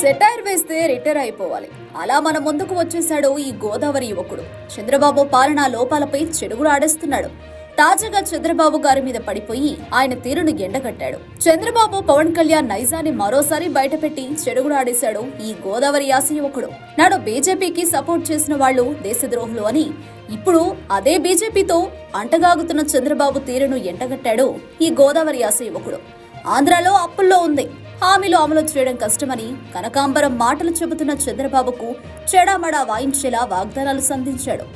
Satire వేస్తే retire అయిపోవాలి. అలా మన ముందుకు వచ్చేశాడు ఈ గోదావరి యువకుడు. చంద్రబాబు పాలనా లోపాలపై చెడుగులు ఆడేస్తున్నాడు. తాజాగా చంద్రబాబు గారి మీద పడిపోయి ఆయన తీరును ఎండగట్టాడు చంద్రబాబు పవన్ కళ్యాణ్ నైజాన్ని మరోసారి బయటపెట్టి చెడుగుడు ఆడేశాడు ఈ గోదావరి యాస యువకుడు. నాడు బీజేపీకి సపోర్ట్ చేసిన వాళ్ళు దేశద్రోహులు అని ఇప్పుడు అదే బీజేపీతో అంటగాగుతున్న చంద్రబాబు తీరును ఎండగట్టాడు ఈ గోదావరి యాస యువకుడు. ఆంధ్రాలో అప్పుల్లో ఉంది. హామీలు అమలు చేయడం కష్టమని కనకాంబరం మాటలు చెబుతున్న చంద్రబాబుకు చెడామడా వాయించేలా వాగ్దానాలు సంధించాడు.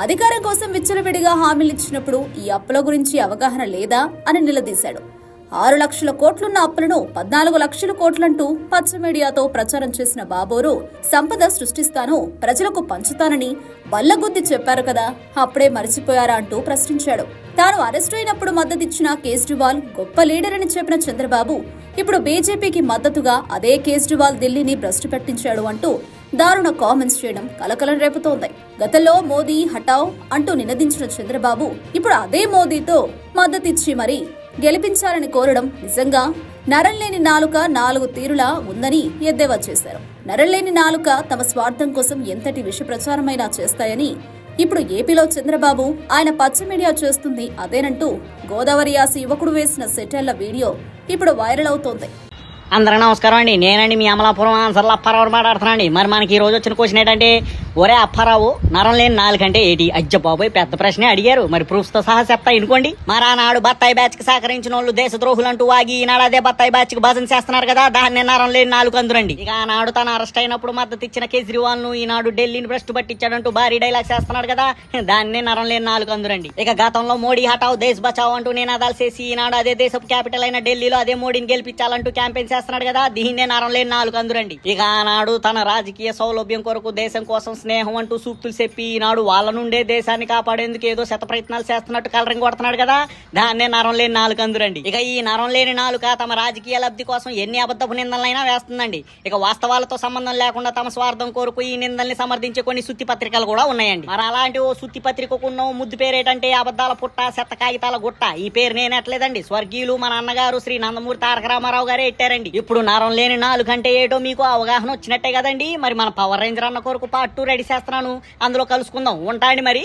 అధికారం కోసం విచ్చలవిడిగా హామీలు ఇచ్చినప్పుడు ఈ అప్పుల గురించి అవగాహన లేదా అని నిలదీశాడు. ఆరు లక్షల కోట్లున్న అప్పులను పద్నాలుగు లక్షల కోట్లంటూ పచ్చ మీడియాతో ప్రచారం చేసిన బాబోరు సంపద సృష్టిస్తాను ప్రజలకు పంచుతానని బల్లగుద్ది చెప్పారు కదా అప్పుడే మర్చిపోయారా అంటూ ప్రశ్నించాడు. తాను అరెస్టు అయినప్పుడు మద్దతిచ్చిన కేజ్రీవాల్ గొప్ప లీడర్ అని చెప్పిన చంద్రబాబు ఇప్పుడు బీజేపీకి మద్దతుగా అదే కేజ్రీవాల్ ఢిల్లీని భ్రష్టు పట్టించాడు అంటూ దారుణ కామెంట్స్ చేయడం కలకలం రేపుతోంది. గతంలో మోదీ హటావ్ అంటూ నినదించిన చంద్రబాబు ఇప్పుడు అదే మోదీతో మద్దతిచ్చి మరీ గెలిపించాలని కోరడం నిజంగా నరంలేని నాలుక నాలుగు తీరులా ఉందని ఎద్దేవా చేశారు. నరంలేని నాలుక తమ స్వార్థం కోసం ఎంతటి విష ప్రచారమైనా చేస్తాయని ఇప్పుడు ఏపీలో చంద్రబాబు ఆయన పచ్చ మీడియా చేస్తుంది అదేనంటూ గోదావరి యాసి యువకుడు వేసిన సెటైర్ల వీడియో ఇప్పుడు వైరల్ అవుతోంది. అందరికీ నమస్కారం అండి. నేనండి మీ అమలాపురం ఆన్సర్లు అప్పారావు మాట్లాడుతున్నానండి. మరి మనకి ఈ రోజు వచ్చిన క్వశ్చన్ ఏంటంటే ఒరే అప్పారావు నరం లేని నాలుగంటే ఏటి? అజ్జ బాబోయ్ పెద్ద ప్రశ్నే అడిగారు. మరి proofs తో సహా చెప్తా ఇనుకోండి. మరి ఆనాడు బత్తాయి బ్యాచ్కి సహకరించిన వాళ్ళు దేశద్రోహులు అంటూ వాగి ఈనాడు అదే బత్తాయి బ్యాచ్కి భజన చేస్తున్నారు కదా దాన్ని నరం లేని నాలుగు అందురండి. ఇక ఆనాడు తన అరెస్ట్ అయినప్పుడు మద్దతు ఇచ్చిన కేజ్రీవాల్ను ఈనాడు ఢిల్లీని భ్రష్టు పట్టించాడంటూ భారీ డైలాగ్స్ చేస్తున్నాడు కదా దాన్నే నరం లేని నాలుగు అందురండి. ఇక గతంలో మోడీ హటావ్ దేశ్ బచావ్ అంటూ నినాదాలు చేసి ఈనాడు అదే దేశపు క్యాపిటల్ అయిన ఢిల్లీలో అదే మోడీని గెలిపించాలంటూ క్యాంపెయిన్ చేస్తున్నాడు కదా దీన్నే నరం లేని నాలుగు అందురండి. ఇక ఆనాడు తన రాజకీయ సౌలభ్యం కొరకు దేశం కోసం స్నేహం అంటూ సూక్తులు చెప్పి ఈనాడు వాళ్ళ నుండే దేశాన్ని కాపాడేందుకు ఏదో శత ప్రయత్నాలు చేస్తున్నట్టు కలరింగ్ కొడుతున్నాడు కదా దాన్నే నరం లేని నాలుగు అందురండి. ఇక ఈ నరం లేని నాలుక తమ రాజకీయ లబ్ధి కోసం ఎన్ని అబద్ధపు నిందలైనా వేస్తుందండి. ఇక వాస్తవాలతో సంబంధం లేకుండా తమ స్వార్థం కోరుకు ఈ నిందల్ని సమర్థించే కొన్ని సుత్తి పత్రికలు కూడా ఉన్నాయండి. మరి అలాంటి ఓ సుత్తి పత్రికకు ఉన్న ముద్దు పేరేటంటే అబద్ధాల పుట్ట చెత్త కాగితాల గుట్ట. ఈ పేరు నేనట్లేదండి స్వర్గీయులు మన అన్నగారు శ్రీ నందమూరి తారక రామారావు గారే ఎట్టారండి. ఇప్పుడు నరం లేని నాలుగు అంటే ఏటో మీకు అవగాహన వచ్చినట్టే కదండి. మరి మన పవర్ రేంజర్ అన్న కొరకు పార్ట్ టూ రెడీ చేస్తున్నాను. అందులో కలుసుకుందాం. ఉంటాండి మరి.